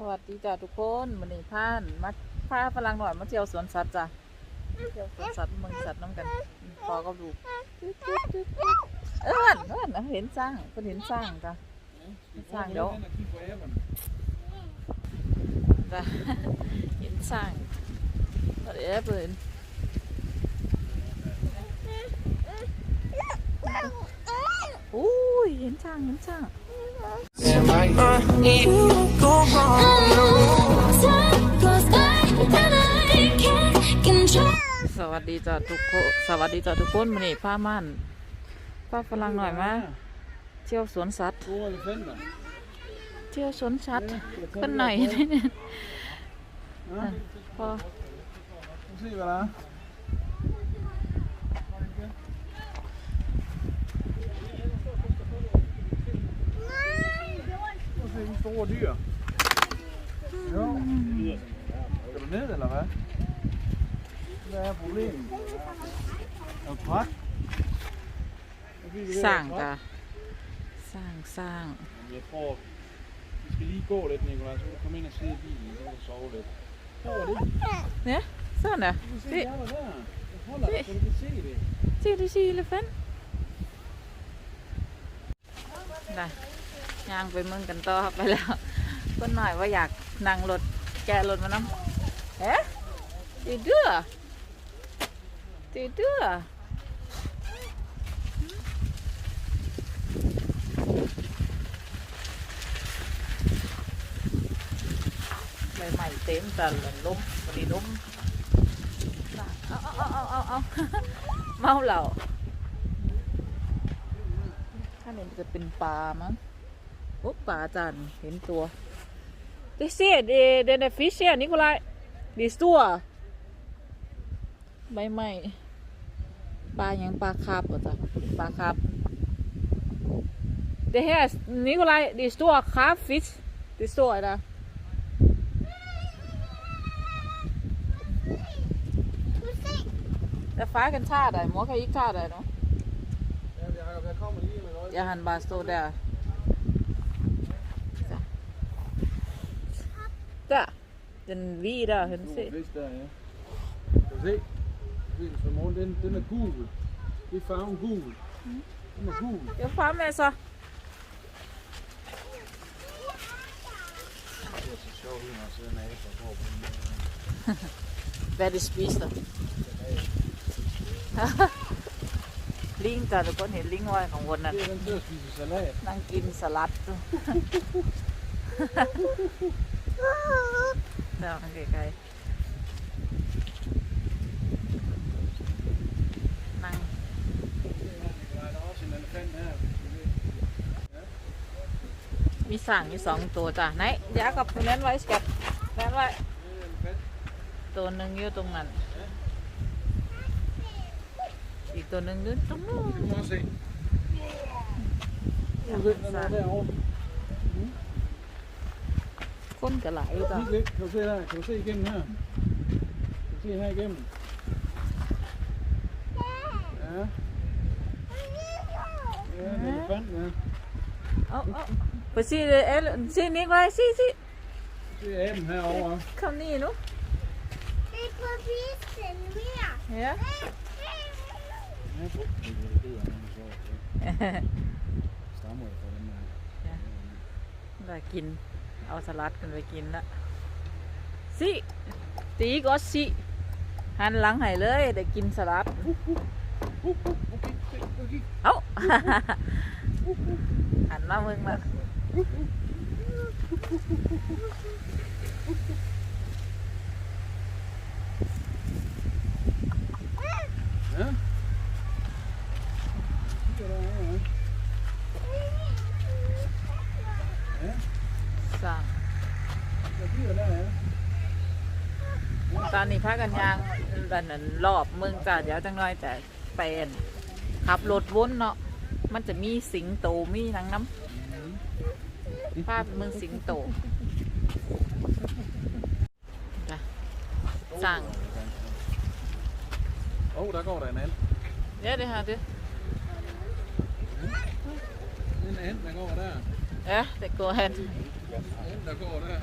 สวัสดีจ้ะทุกคนวันนี้พานมาพาฝรั่งหน่อยมาเที่ยวสวนสัตว์จ้ะเที่ยวสวนสัตว์เมืองสัตว์น้ำกันพอก็ดูเออเออนเห็นสร้างเพิ่นเห็นสร้างจ้ะสร้างเดี๋ยวจ้ะเห็นสร้างเดี๋ยวเพิ่นอุ้ยเห็นสร้างเห็นสร้าง Am I uh, if you go wrong? Time goes by and I can't control. สวัสดีจ้ะทุกคนสวัสดีจ้ะทุกคนวันนี้พาม่านพาฝรั่งหน่อยมาเที่ยวสวนสัตว์ Två elefanter. เที่ยวสวนสัตว์กันหน่อย Ja, พอ store dyr. Jo. Skal du ned, eller hvad? Hvad er problemet? Er du træt? Så bliver vi ved at สร้าง være จ้ะ træt. สร้างสร้าง Jamen, Jeg tror, vi skal lige gå lidt, Nicolaj, så kan du komme ind og sidde i bilen, så kan du sove lidt. Hvor er det? เนี่ยซ่อนอะ Du kan se, Det- jeg var der. Jeg holder dig, så du kan se det. จีดีซีเลฟันได้ ย่างไปเมืองกันต่อไปแล้วคนหน่อยว่าอยากนั่งรถแกรถมาน้ำเอ๊ะตีเดือตีเดือใบใหม่เต็มแต่ละล้มวันนี้ล้มเอาเอาเอาเอาเอาเมาเหล่าถ้าเนี่ยจะเป็นปลามั้ง โอ้ปลาจันเห็นตัว Det ser det, den der fisk her, Nikolaj. Det er stor. ใบไม้ปลาอย่างปลาคาบเหรอจ๊ะปลาคาบ Det her, er- Nikolaj, det er stor krabfisk. Det står der. Der far kan tage dig, mor kan ikke tage dig nu. Ja, Jacob, jeg kommer lige med noget. Ja, han bare stå der. Så. Der. Den hvide der, han Stor se. fisk der, ja. Kan du se? Fiskens formol, den, den er gul. Det er farven gul. Den er gul. Jeg far med så. Det er så sjovt, at man sidder med efter på den. Hvad det spiser. Ling จ้ะทุกคนเห็นลิงว่ายของวนนั่น Det er den til at spise salat. นั่งกินสลัดดู เดี๋ยวมันไกลๆนั่งมีสั่งมีสองตัวจ้ะไหนเดี๋ยวกับแม่นไว้สกัดแม่นไว้ตัวหนึ่งอยู่ตรงนั้น อีกตัวหนึ่งอยู่ตรงนู้น คนก็หลายอยู่จ้ะ Kig lidt. Kan du se der? Kan du se igennem her? Kan du se her igennem? Ja. Ja, en elefant, ja. เอาเอาไปสิเอลสินี่ไว้สิสิ Se aben herovre. คำนี้นุ Det er på visen mere. เฮ้ย Ja, det er sjovt. Stammer for den her. ได้กิน เอาสลัดกันไปกินละสิตีก็สิหันหลังให้เลยได้กินสลัดเอาหันมาเมืองละ Ja. Kigger derovre, ja. สั่ง Der bliver der, ja. ตอนนี้พากันยางดันนั้นรอบเมืองจ้าเดี๋ยวจังน้อยจะไปอั่นขับรถวนเนาะมันจะมีสิงโตมีหนังน้ำภาพเมืองสิงโตจ้ะสั่ง Åh, oh, der går der en and. เดี๋ยวเดี๋ยวหาเดี๋ยว En and, der går der. Ja, det går hen. En, der går der.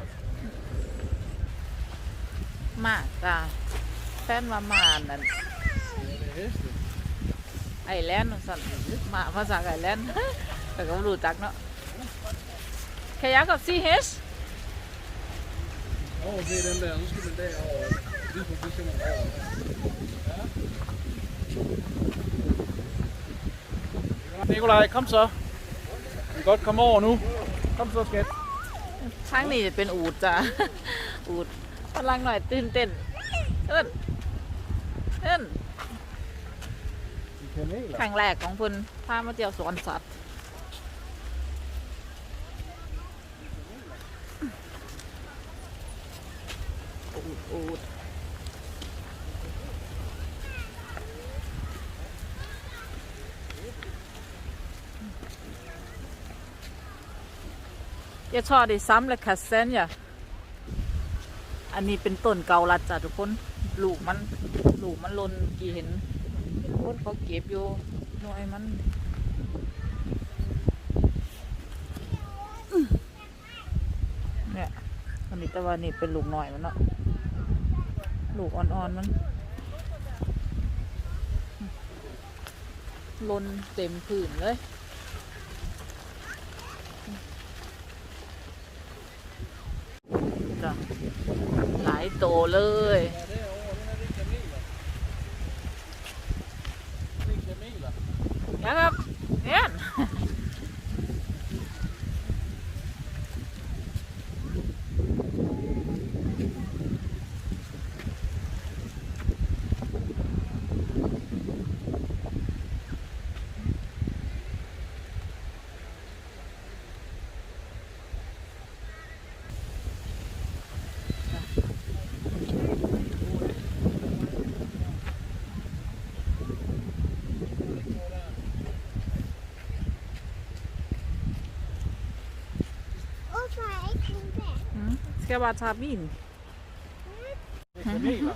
มากจ้าแฟนว่ามานั่นไอแลนด์สั่นมาภาษาไอแลนแต่ก็รู้จักเนาะขยักกับซีเฮสเด็เดนรู้สึกเป็นได้อ๋อดีมดีใช่ไหมอ๋อ Nikolaj, kom så. Vi ช้างนี่เป็นอูดจ้ะอูด พลังหน่อยตื่นเต้นเอิ้นเอิ้น De kameler. ครั้งแรกของเพิ่นพามาเที่ยวสวนสัตว์อูดอูดอย่าชอบดิซ้ำเลยค่ะเซนอย่า อันนี้เป็นต้นเกาลัดจ้ะทุกคน ลูกมัน ลูกมันลนกี่เห็นคนเขาเก็บอยู่หน่วยมันเนี่ยอันนี้แต่ว่านี่เป็นลูกหน่อยมันเนาะ ลูกอ่อนๆมันลนเต็มผืนเลย จ้ะหลายโต เลย แล้วก็ det kameler. Det er kameler. นะครับเนี่ยอื มสแกบาชาบิน Det er kameler.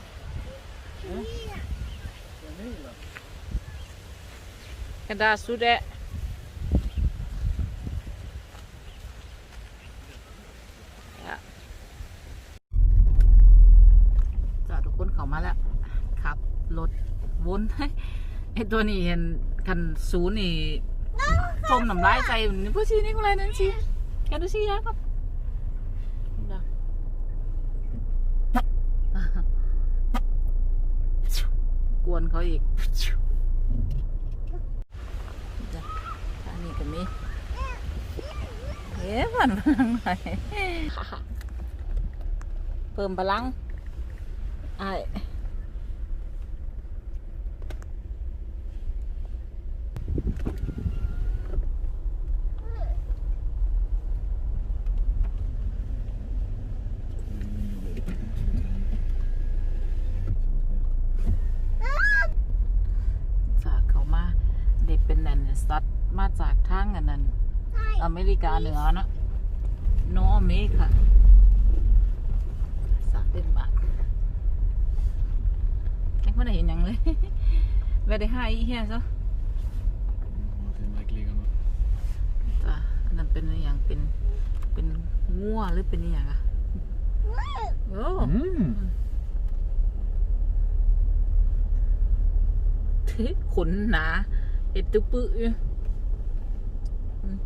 Ja. Kameler. กันดาสุดแดะจ้ะจ้ะทุกคนเข้ามาแล้วขับรถวนไอตัวนี้เห็นกันศูนย์นี่ทมน้ำลายใจนี่ผู้ชี้นี่กูอะไรนั่นชี้แกดูชี้ครับ จ้ะ กวนเขาอีกจ้ะอันนี้ก็มีเอ๊ะมันพลังไหนเพิ่มพลังไอ้ายจากเขามาเด็กเป็นนันสัตว์ มาจากทางอันนั้น อเมริกาเหนือเนอะโนอเมริกาสัตว์เดนมาร์กยังไม่ได้เห็นหยังเลยเวได้ให้อีเหี้ยซะ Må se, om der ikke ligger noget. จ้ะอันนั้นเป็นอหย่างเป็นเป็นงัวหรือเป็นอหย่างอะโอ้ Mm. ขนหนาเอ็ดตุปื้ออยู่อืม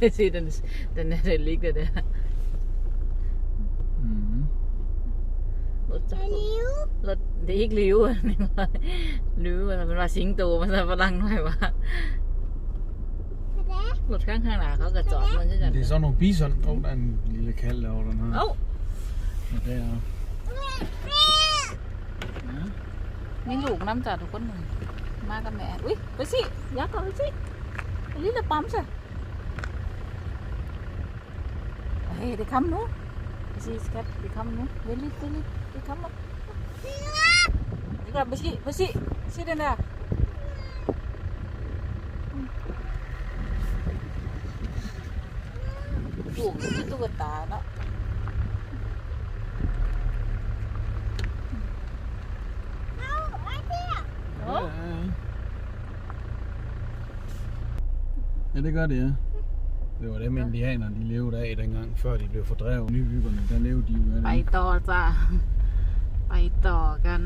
Precis, den, den är det ligger där. Mm. รถจักรรถ det er ikke liv นี่ว่าลิวมันว่าสิงโตมันจะฝรั่งหน่อยว่ารถข้างข้างหน้าเขาก็จอดมันจะจัด Det er sådan nogle bison. Åh, oh, der er en lille kalv derovre, den her. เอ้า Og der er... มีลูกน้ำจ่าทุกคนหนึ่งมากับแม่ อุ้ยไปสิยักษ์ก่อนไปสิไปลิ้นละปั๊มสิ Hey, det kommer nu. Jeg siger, skat, det kommer nu. Vent lige, vent lige. Det kommer. Det går, måske, måske. Se den der. Du, du er der, nå. Det gør ja. Det var dem indianerne, de levede af dengang, før de blev fordrevet. Nybyggerne, der levede de jo af ไป det. ต่อจ้ะไปต่อกัน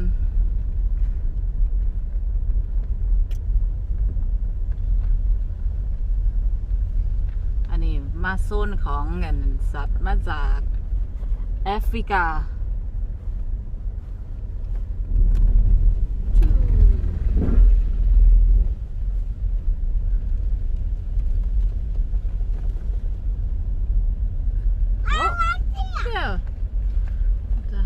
อันนี้มาโซนของเงินสัตว์มาจากแอฟริกา โอ้เดี๋ยวจ้ะ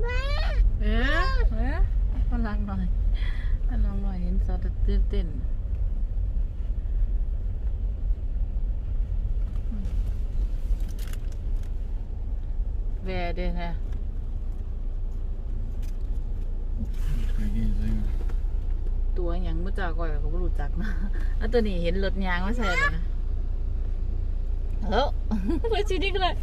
เอ๊ะเอ๊ะพลังหน่อยพลังหน่อยเห็นสั ตื่นเต้นแวเด้วยนะตัวอย่างมุจาก่อยก็ไม่รู้จักนะแล้วตัวนี้เห็นรถยางมาใส่เลยนะเฮ้ยไปชีนี่ก็เลย